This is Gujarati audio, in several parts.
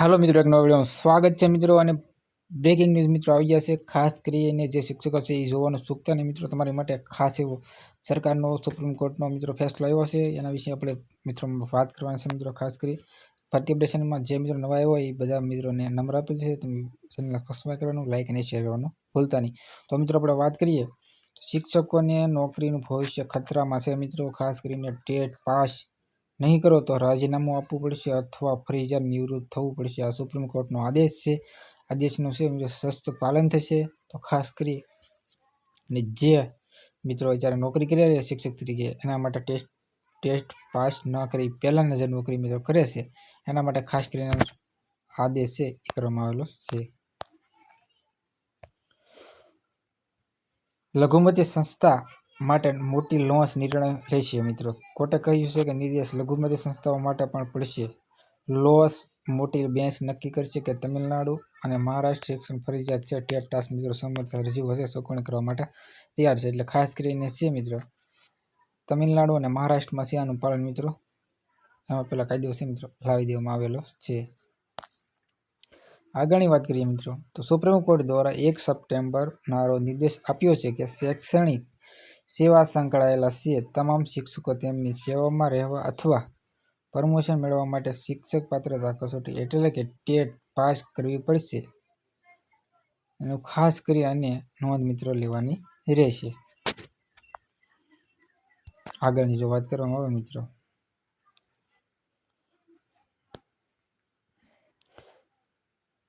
હાલો મિત્રો, એક નવા વિડીયોમાં સ્વાગત છે મિત્રો અને બ્રેકિંગ ન્યૂઝ મિત્રો આવી ગયા છે ખાસ કરીને જે શિક્ષકો છે એ જોવાનું ચૂકતા નહીં મિત્રો. તમારી માટે ખાસ એવો સરકારનો, સુપ્રીમ કોર્ટનો મિત્રો ફેસલો આવ્યો છે. એના વિશે આપણે મિત્રો વાત કરવાની છે મિત્રો, ખાસ કરી. ભરતી અપડેશનમાં જે મિત્રો નવા આવ્યો એ બધા મિત્રોને નંબર આપેલ છે. તમે ચેનલને સબસ્ક્રાઈબ કરવાનું લાઇક અને શેર કરવાનું ભૂલતા નહીં. તો મિત્રો આપણે વાત કરીએ. શિક્ષકોને નોકરીનું ભવિષ્ય ખતરામાં છે મિત્રો. ખાસ કરીને ટેટ પાસ નહીં કરો તો રાજીનામું આપવું પડશે અથવા ફરજિયાત નિવૃત્ત થવું પડશે. આ સુપ્રીમ કોર્ટનો આદેશ છે. આદેશનું છે મુજબ સસ્ત પાલન થશે. તો ખાસ કરી અને જે મિત્રો જ્યારે નોકરી કરી રહ્યા શિક્ષક તરીકે, એના માટે ટેસ્ટ ટેસ્ટ પાસ ન કરી પહેલાંના જે નોકરી મિત્રો કરે છે, એના માટે ખાસ કરીને આદેશ છે એ કરવામાં આવેલો છે. લઘુમતી સંસ્થા માટે મોટી લોન્સ નિર્ણય લેશે મિત્રો. કોર્ટે કહ્યું છે કે નિર્દેશ લઘુમતી સંસ્થાઓ માટે પણ પડશે. લોસ મોટી બેન્ચ નક્કી કરશે કે તમિલનાડુ અને મહારાષ્ટ્ર શિક્ષણ ફરજિયાત છે. ટેટ ટાસ્ક મિત્રો સંમત અરજી હશે સોંપણી કરવા માટે તૈયાર છે. એટલે ખાસ કરીને છે મિત્રો, તમિલનાડુ અને મહારાષ્ટ્રમાં છે આનું પાલન મિત્રો, એમાં પહેલાં કાયદો છે મિત્રો, લાવી દેવામાં આવેલો છે. આગળની વાત કરીએ મિત્રો, તો સુપ્રીમ કોર્ટ દ્વારા એક સપ્ટેમ્બરના રોજ નિર્દેશ આપ્યો છે કે શૈક્ષણિક સેવા સંકળાયેલા છે તમામ શિક્ષકો તેમની સેવામાં રહેવા અથવા પ્રમોશન મેળવવા માટે શિક્ષક પાત્રતા કસોટી એટલે કે ટેટ પાસ કરવી પડશે. એનું ખાસ કરી અને નોંધ મિત્રો લેવાની રહેશે. આગળની જો વાત કરવામાં આવે મિત્રો.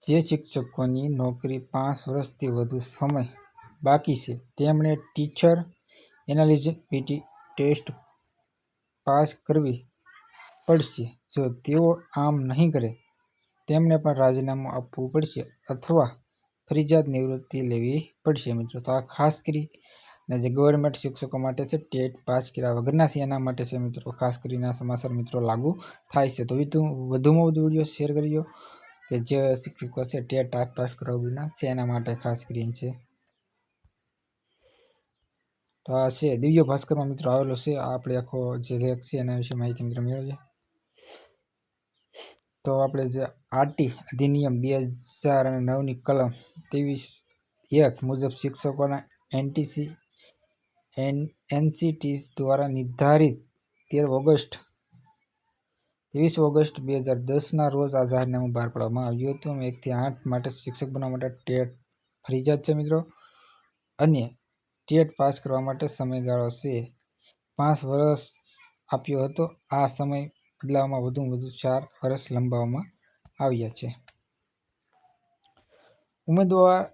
જે શિક્ષકોની નોકરી પાંચ વર્ષથી વધુ સમય બાકી છે, તેમણે ટીચર એનાલિજિબિલિટી ટેસ્ટ પાસ કરવી પડશે. જો તેઓ આમ નહીં કરે, તેમને પણ રાજીનામું આપવું પડશે અથવા ફરજિયાત નિવૃત્તિ લેવી પડશે. મિત્રો, તો આ ખાસ કરી અને જે ગવર્મેન્ટ શિક્ષકો માટે છે, ટેટ પાસ કર્યા વગરના છે. એના માટે છે મિત્રો, ખાસ કરીને આ સમાચાર મિત્રો લાગુ થાય છે. તો વધુમાં વધુ વીડિયો શેર કરજો કે જે શિક્ષકો છે, ટેટ પાસ કરવા વિના છે. એના માટે ખાસ કરીને છે. તો આ છે. દિવ્ય ભાસ્કરમાં મિત્રો આવેલો છે. આપણે આખો જે લેખ છે એના વિશે માહિતી મિત્રો મેળવીએ તો આપણે જે આરટી અધિનિયમ બે હજાર અને નવની કલમ ત્રેવીસ એક મુજબ શિક્ષકોના એનટીસી, એન એનસીટી દ્વારા નિર્ધારિત તેર ઓગસ્ટ, ત્રેવીસ ઓગસ્ટ બે હજાર દસના રોજ આ જાહેરનામું બહાર પાડવામાં આવ્યું હતું. એકથી આઠ માટે શિક્ષક બનવા માટે ટેટ ફરજિયાત છે મિત્રો. અને ટેટ પાસ કરવા માટે સમયગાળો છે. પાંચ વર્ષ આપ્યો હતો. આ સમય બદલાવમાં વધુ વધુ ચાર વર્ષ લંબાવવામાં આવ્યા છે. ઉમેદવાર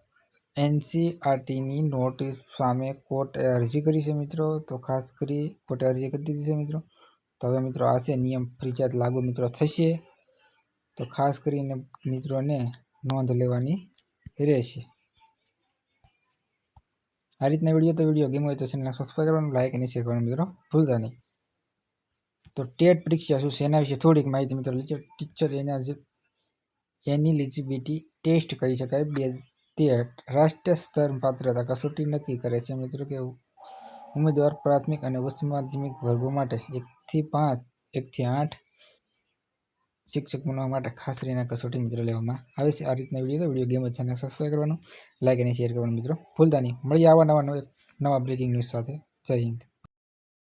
એનસીઆરટીની નોટિસ સામે કોર્ટે અરજી કરી છે મિત્રો. તો ખાસ કરી કોર્ટે અરજી કરી દીધી છે મિત્રો. તો હવે મિત્રો આ છે નિયમ ફરજિયાત લાગુ મિત્રો થશે. તો ખાસ કરીને મિત્રોને નોંધ લેવાની રહેશે. આ રીતના વીડિયો તો વીડિયો ગેમ હોય તો ચેનલને સબસ્ક્રાઈબ કરવાનું લાઈક અને શેર કરવાનું મિત્રો. ભૂલતા નહીં. તો ટેટ પરીક્ષા શું છે? એના વિશે થોડીક માહિતી મિત્રો ટીચર એના જે એની એલિજિબિલિટી ટેસ્ટ કહી શકાય. બે તે રાષ્ટ્રીય સ્તર પાત્રતા કસોટી નક્કી કરે છે મિત્રો કે ઉમેદવાર પ્રાથમિક અને ઉચ્ચ માધ્યમિક વર્ગો માટે એકથી પાંચ એકથી આઠ શિક્ષક બનવા માટે ખાસ કરીને કસોટી મિત્રો લેવામાં આવે છે. આ રીતના વીડિયો તો વીડિયો ગેમ ચેનલ સબસ્ક્રાઈબ કરવાનું લાઈક અને શેર કરવાનું મિત્રો ભૂલતા નહીં. મળીએ આવા નવા નવા બ્રેકિંગ ન્યૂઝ સાથે. જય હિન્દ.